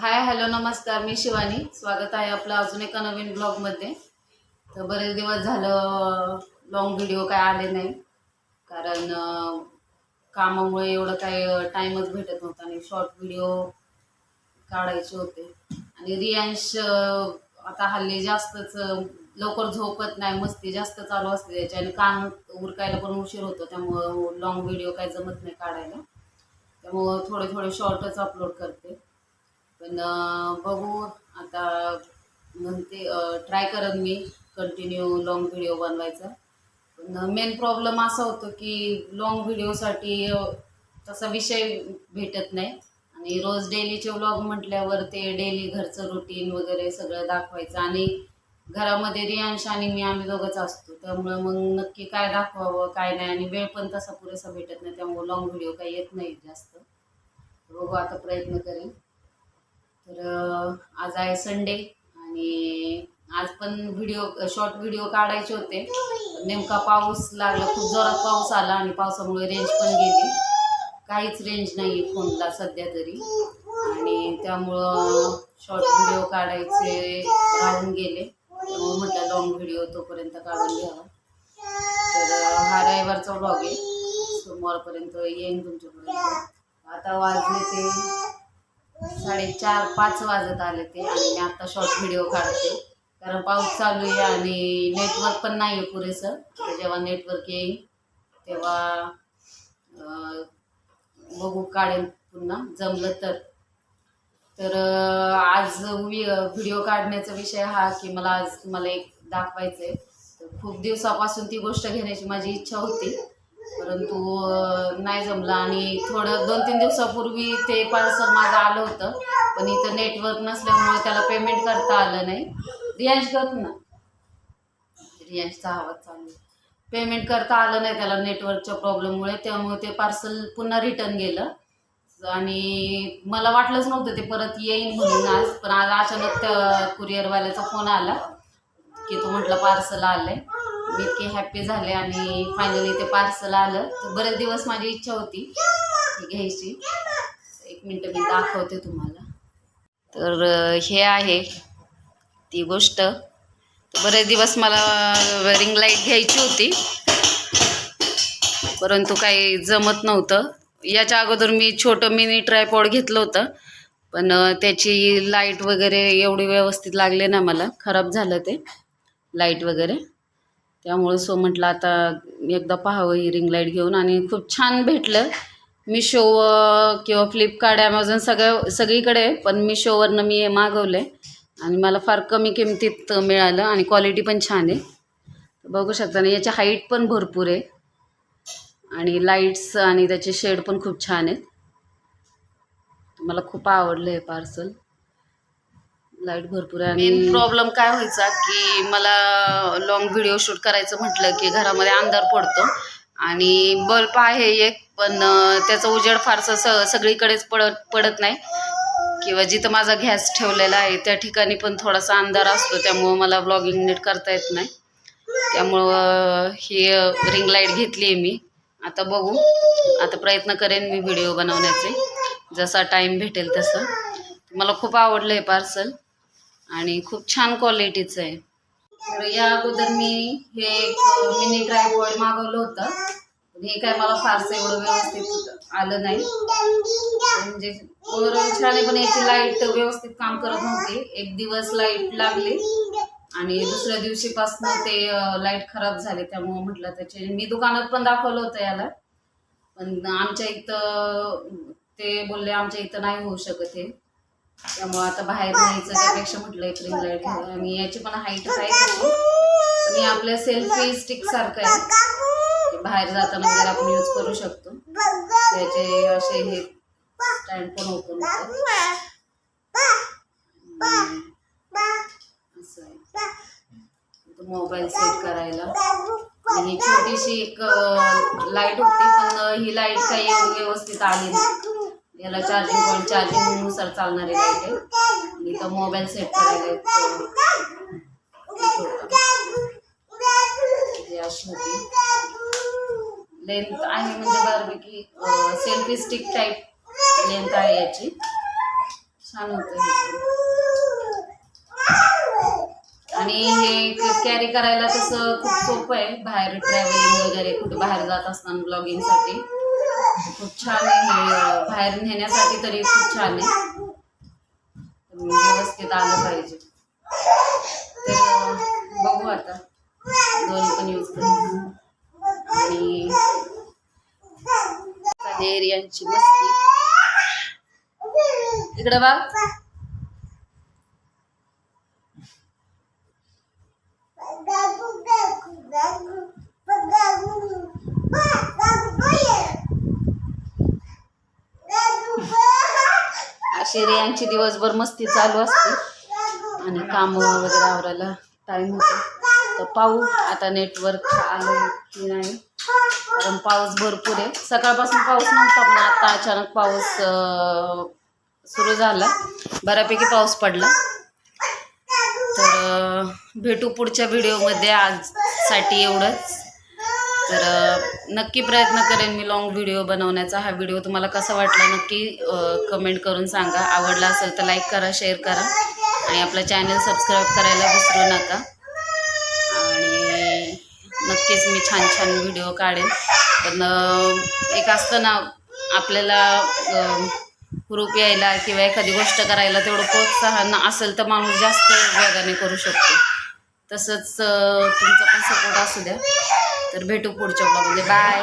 Hi hello नमस्कार. मी शिवानी. स्वागत आहे आपलं अजून एका नवीन ब्लॉगमध्ये. तर बरेच दिवस झालं लॉंग व्हिडिओ काय आले नाही. कारण कामामुळे एवढं काय टाईमच भेटत नव्हता आणि शॉर्ट व्हिडिओ काढायचे होते. आणि रियांश आता हल्ली जास्तच लवकर झोपत नाही मस्ती जास्त चालू असते त्याची आणि कान उरकायला पण उशीर होतो त्यामुळं लॉंग व्हिडिओ काय जमत नाही काढायला. त्यामुळं थोडे थोडे शॉर्टच अपलोड करते. पण बघू आता म्हणते ट्राय करत मी कंटिन्यू लॉंग व्हिडिओ बनवायचा. पण मेन प्रॉब्लेम असा होतो की लॉंग व्हिडिओसाठी तसा विषय भेटत नाही. आणि रोज डेलीचे व्लॉग म्हटल्यावर ते डेली घरचं रुटीन वगैरे सगळं दाखवायचं. आणि घरामध्ये रियांश आणि मी आम्ही दोघंच असतो. त्यामुळं मग नक्की काय दाखवावं काय नाही. आणि वेळ पण तसा पुरेसा भेटत नाही. त्यामुळं लॉंग व्हिडिओ काही येत नाही जास्त. बघू आता प्रयत्न करेन. तर आज आहे संडे आणि आज पण व्हिडिओ शॉर्ट व्हिडिओ काढायचे होते. नेमका पाऊस लागला खूप जोरात पाऊस आला आणि पावसामुळे रेंज पण गेली. काहीच रेंज नाही फोनला सध्या तरी. आणि त्यामुळं शॉर्ट व्हिडिओ काढायचे राहून गेले. त्यामुळे म्हटलं लॉंग व्हिडिओ तोपर्यंत काढून घ्यावा. तर हा रविवारचा ब्लॉग आहे. सोमवारपर्यंत येईन तुमच्यापर्यंत आता वाजले ते साडेचार पाच वाजत आले ते आणि मी आता शॉर्ट व्हिडिओ काढते. कारण पाऊस चालू आहे आणि नेटवर्क पण नाही आहे पुरेसं जेव्हा नेटवर्क येईल तेव्हा बघू काढेन पुन्हा. जमलं तर. तर आज व्हिडिओ काढण्याचा विषय हा की मला आज तुम्हाला एक दाखवायचं आहे खूप दिवसापासून ती गोष्ट घेण्याची माझी इच्छा होती. परंतु नाही जमलं. आणि थोडं दोन तीन दिवसापूर्वी ते पार्सल माझं आलं होतं. पण इथं नेटवर्क नसल्यामुळे त्याला पेमेंट करता आलं नाही. रियांश करत ना. रियांशचा आवाज चालू आहे. पेमेंट करता आलं नाही त्याला नेटवर्कच्या प्रॉब्लेममुळे त्यामुळे ते पार्सल पुन्हा रिटर्न गेलं. आणि मला वाटलंच नव्हतं ते परत येईन म्हणून आज. पण आज अचानक त्या कुरिअरवाल्याचा फोन आला की तो म्हटलं पार्सल आलंय. मी इतके हॅप्पी झाले आणि फायनली ते पार्सल आलं. तर बरेच दिवस माझी इच्छा होती घ्यायची. एक मिनटं मी दाखवते तुम्हाला. तर हे आहे ती गोष्ट. बरेच दिवस मला रिंग लाइट घ्यायची होती. परंतु काही जमत नव्हतं. याच्या अगोदर मी छोटं मिनी ट्रायपॉड घेतलं होतं. पण त्याची लाइट वगैरे एवढी व्यवस्थित लागले ना मला. खराब झालं ते. लाइट वगैरे. त्यामुळं सो म्हटलं आता एकदा पाहावं ही रिंग लाइट घेऊन आणि खूप छान भेटलं. मिशो किंवा फ्लिपकार्ट ॲमेझॉन सगळ्या सगळीकडे पण मिशोवरनं मी हे मागवलं आहे आणि मला फार कमी किमतीत मिळालं आणि क्वालिटी पण छान आहे. बघू शकता ना याची हाईट पण भरपूर आहे. आणि लाईट्स आणि त्याचे शेड पण खूप छान आहेत. मला खूप आवडलं हे पार्सल लाइट भरपूर आहे. आणि प्रॉब्लेम काय व्हायचा की मला लॉंग व्हिडिओ शूट करायचं म्हटलं की घरामध्ये अंधार पडतो. आणि बल्ब आहे एक पण त्याचा उजेड फारसा स सगळीकडेच पडत पडत नाही. किंवा जिथं माझा गॅस ठेवलेला आहे त्या ठिकाणी पण थोडासा अंधार असतो त्यामुळं मला ब्लॉगिंग नीट करता येत नाही. त्यामुळं ही रिंग लाइट घेतली आहे मी. आता बघू. आता प्रयत्न करेन मी व्हिडिओ बनवण्याचे. जसा टाईम भेटेल तसं. मला खूप आवडलं आहे पार्सल आणि खूप छान क्वालिटीचं आहे. तर या अगोदर मी हे एक मिनी ट्रायपॉड मागवलं होतं. हे काय मला फारसं एवढं व्यवस्थित आलं नाही. म्हणजे ओव्हरऑल छान आहे पण याची लाइट व्यवस्थित काम करत नव्हती. एक दिवस लाइट लागली. आणि दुसऱ्या दिवशीपासून ते लाइट खराब झाले. त्यामुळं म्हटलं त्याचे मी दुकानात पण दाखवलं होतं याला. पण आमच्या इथं ते बोलले आमच्या इथं नाही होऊ शकत हे. त्यामुळं आता बाहेर न्यायचं त्यापेक्षा म्हटलं एक लाइट आणि याची पण हाईट आहे आणि आपल्या सेल्फी स्टिक सारखं आहे. बाहेर जाताना वगैरे आपण यूज करू शकतो. त्याचे असे हे स्टँड पण ओपन असं आहे. मोबाईल सेट करायला. आणि छोटीशी एक लाइट होती पण ही लाइट काही व्यवस्थित आली नाही. याला चार्जिंग पॉईंट चार्जिंगनुसार चालणारी लाइट आहे इथं मोबाईल सेट करायला अशी होती लेंथ आहे म्हणजे बऱ्यापैकी सेल्फी स्टिक टाईप लेंथ आहे याची. छान होतं आणि हे कॅरी करायला तसं खूप सोपं आहे. बाहेर ट्रॅव्हलिंग वगैरे कुठे बाहेर जात असताना ब्लॉगिंगसाठी खूप छान आहे बाहेर नेण्यासाठी तरी खूप छान आहे. व्यवस्थित आलं पाहिजे. तर बघू आता. दोन्ही पण यूज करू. आणि यांची मस्ती. इकडे बघ. अशी रियांची दिवसभर मस्ती चालू असते. आणि काम वगैरे आवरायला टाइम होतो. तर पाहू आता नेटवर्क आलं की नाही. कारण पाऊस भरपूर आहे. सकाळपासून पाऊस नव्हता पण आता अचानक पाऊस सुरू झाला. बऱ्यापैकी पाऊस पडला. तर भेटू पुढच्या व्हिडिओमध्ये आजसाठी एवढंच. तर नक्की प्रयत्न करेन मी लॉंग व्हिडिओ बनवण्याचा. हा व्हिडिओ तुम्हाला कसा वाटला नक्की कमेंट करून सांगा. आवडला असेल तर लाईक करा शेअर करा. आणि आपलं चॅनल सबस्क्राईब करायला विसरू नका. आणि नक्कीच मी छान छान व्हिडिओ काढेन. पण एक असतं ना आपल्याला ग्रुप यायला किंवा एखादी गोष्ट करायला तेवढं प्रोत्साहन असेल तर माणूस जास्त वेगाने करू शकतो. तसंच तुमचा पण सपोर्ट असू द्या. तर भेटू पुढच्या ब्लॉगमध्ये बाय